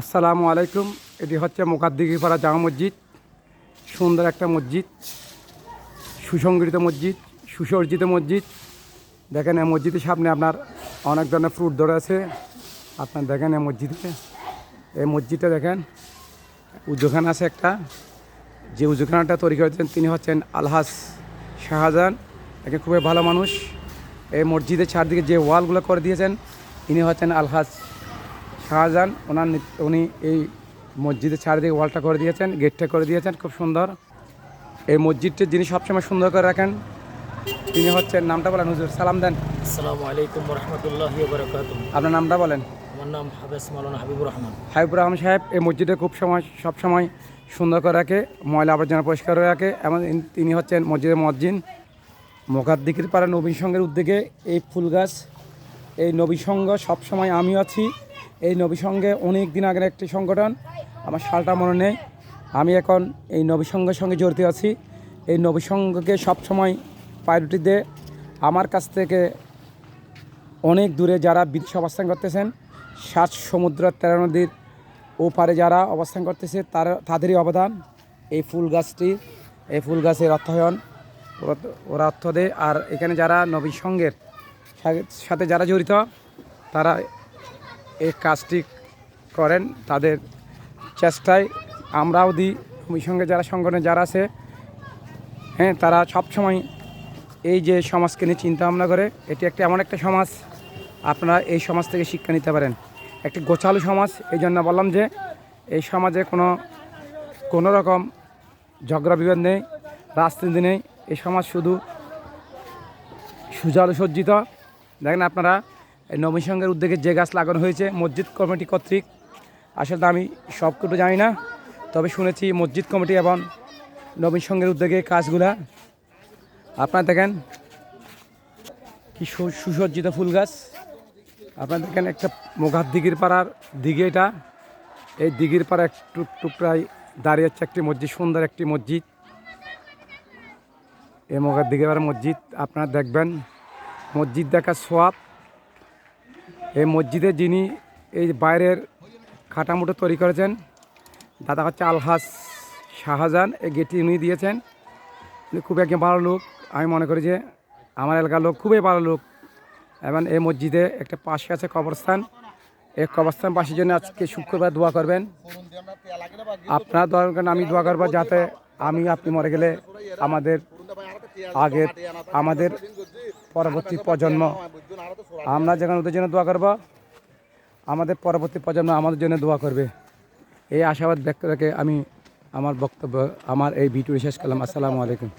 আসসালামু আলাইকুম। এটি হচ্ছে মোকাদ্দিগিপাড়া জামা মসজিদ। সুন্দর একটা মসজিদ। সুসংগঠিত মসজিদ, সুসজ্জিত মসজিদ। দেখেন এই মসজিদের সামনে আপনার অনেক ধরনের ফ্রুট ধরে আছে। আপনার দেখেন এই মসজিদে। এই মসজিদটা দেখেন, উজুখানা আছে একটা। যে উজুখানাটা তৈরি করেছেন তিনি হচ্ছেন আলহাস শাহজাহান। একে খুবই ভালো মানুষ। এই মসজিদের চারদিকে যে ওয়ালগুলো করে দিয়েছেন, তিনি হচ্ছেন আলহাস শাহজাহান ওনার উনি এই মসজিদের চারিদিকে ওয়ালটা করে দিয়েছেন গেটটা করে দিয়েছেন খুব সুন্দর। এই মসজিদটি যিনি সবসময় সুন্দর করে রাখেন তিনি হচ্ছেন নামটা বলেন হুজুর সালাম দেন। আসসালামু আলাইকুম রহমতুল্লাহ আপনার নামটা বলেন। আমার নাম হাবিবুর রহমান। হাবিবুর রহমান সাহেব এই মসজিদে খুব সময় সব সময় সুন্দর করে রাখে ময়লা আবর্জনা পরিষ্কার করে রাখে এবং তিনি হচ্ছেন মসজিদের মসজিদ। মোকাদ্দিকির পাড়া নবীন সংঘের উদ্যোগে এই ফুল গাছ এই নবী সংঘ সবসময় আমি আছি। এই নবী সংঘে অনেক দিন আগের একটি সংগঠন। আমার সালটা মনে নেই। আমি এখন এই নবী সংঘের সঙ্গে জড়িত আছি। এই নবী সংঘকে সবসময় প্রায়োরিটি দিয়ে আমার কাছ থেকে অনেক দূরে যারা বিদেশে অবস্থান করতেছেন, সাত সমুদ্র তেরো নদীর ওপারে যারা অবস্থান করতেছে, তার, তাদেরই অবদান। এই ফুল গাছটি, এই ফুল গাছের অর্থায়ন, ওরা- অর্থ দেয়। আর এখানে যারা নবী সঙ্গের সাথে যারা জড়িত, তারা এই কাজটি করেন, তাদের চেষ্টায় আমরাও দিই। নবী সঙ্গে যারা সংগঠনে যারা আছে হ্যাঁ তারা সবসময় এই যে সমাজকে নিয়ে চিন্তা ভাবনা করে, এটি একটি এমন একটা সমাজ, আপনারা এই সমাজ থেকে শিক্ষা নিতে পারেন। একটি গোছালো সমাজ, এই জন্য বললাম যে, এই সমাজে কোনো কোনো রকম ঝগড়া বিবাদ নেই, রাজনীতি নেই, এই সমাজ শুধু সুজালো সজ্জিত। দেখেন আপনারা নবীন সঙ্গের উদ্যোগে যে গাছ লাগানো হয়েছে মসজিদ কমিটি কর্তৃক, আসলে তো আমি সবটুকু জানি না, তবে শুনেছি মসজিদ কমিটি এবং নবীন সঙ্গের উদ্যোগে কাজগুলা। আপনারা দেখেন কি সুসজ্জিত ফুল গাছ। আপনারা দেখেন একটা মোঘাত দিঘির পাড়ার দিঘি এটা। এই দিঘির পাড়া একটু টুকরায় দাঁড়িয়ে আছে একটি মসজিদ, সুন্দর একটি মসজিদ। এই মোঘাত দিঘির পাড়ার মসজিদ, আপনারা দেখবেন মসজিদ দেখা সোয়াব। এই মসজিদে যিনি এই বাইরের খাটামুটো তৈরি করেছেন, দাদা হচ্ছে আলহাস শাহজাহান, এই গেটটি উনি দিয়েছেন। উনি খুব একজন ভালো লোক। আমি মনে করি যে আমার এলাকার লোক খুবই ভালো লোক। এবং এই মসজিদে একটা পাশে আছে কবরস্থান। এই কবরস্থান পাশের জন্য আজকে শুক্রবার দোয়া করবেন। আপনার দোয়া করবেন আমি দোয়া করব যাতে আমি, আপনি মরে গেলে আমাদের আগের, আমাদের পরবর্তী প্রজন্ম আমরা যেখানে ওদের জন্য দোয়া করব, আমাদের পরবর্তী প্রজন্ম আমাদের জন্য দোয়া করবে। এই আশাবাদ ব্যক্ত রেখে আমি আমার বক্তব্য, আমার এই ভিডিও শেষ করলাম। আসসালামু আলাইকুম।